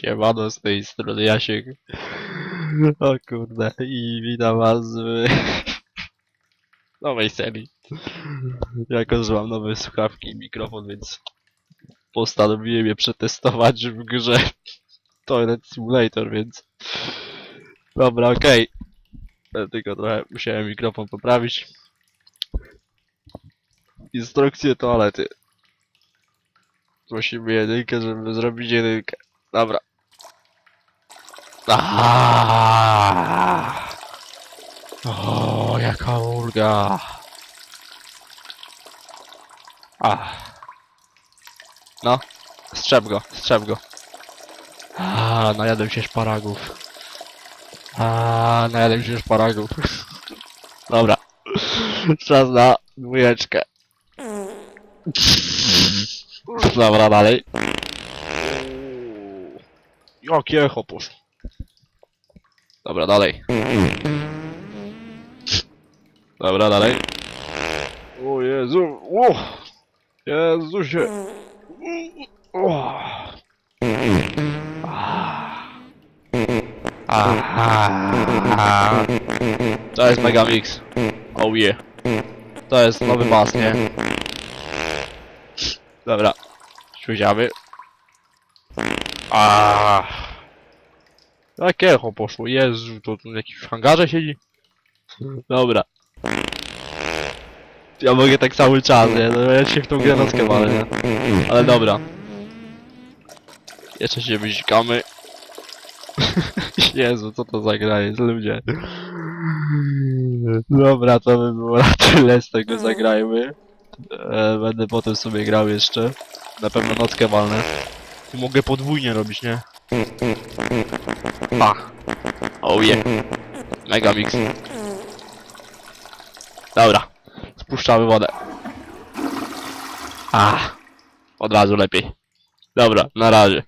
Siemano z tej strony Jasiek. O kurde. I witam was w nowej serii. Jako, mam nowe słuchawki i mikrofon, więc postanowiłem je przetestować w grze Toilet Simulator, więc dobra, okej. Okay. Tylko trochę musiałem mikrofon poprawić. Instrukcje toalety. Prosimy jedynkę, żeby zrobić jedynkę. Dobra. Aaaa! O, jaka ulga. Ach. No, strzep go, strzep go. A, najadłem się szparagów. A, najadłem się szparagów. Dobra. Czas na dwójeczkę. Dobra, dalej. Jakie echo poszło. Dobra, dalej. Dobra, dalej. O Jezu, o! Jezusie. O. Aha. To jest Megamix. Oh yeah. To jest nowy bas, nie? Dobra. Śluziamy. Aaaa. Jakie echo poszło? Jezu, to tu jakiś w hangarze siedzi? Dobra. Ja mogę tak cały czas, nie? No ja się w tą grę nockę walę, nie? Ale dobra. Jeszcze się wyzikamy. Jezu, co to za gra jest, ludzie. Dobra, to by było na tyle z tego zagrajmy. E, będę potem sobie grał jeszcze. Na pewno nockę walnę. Mogę podwójnie robić, nie? Pa. Oh yeah. Mega mix. Dobra. Spuszczamy wodę. A. Od razu lepiej. Dobra, na razie.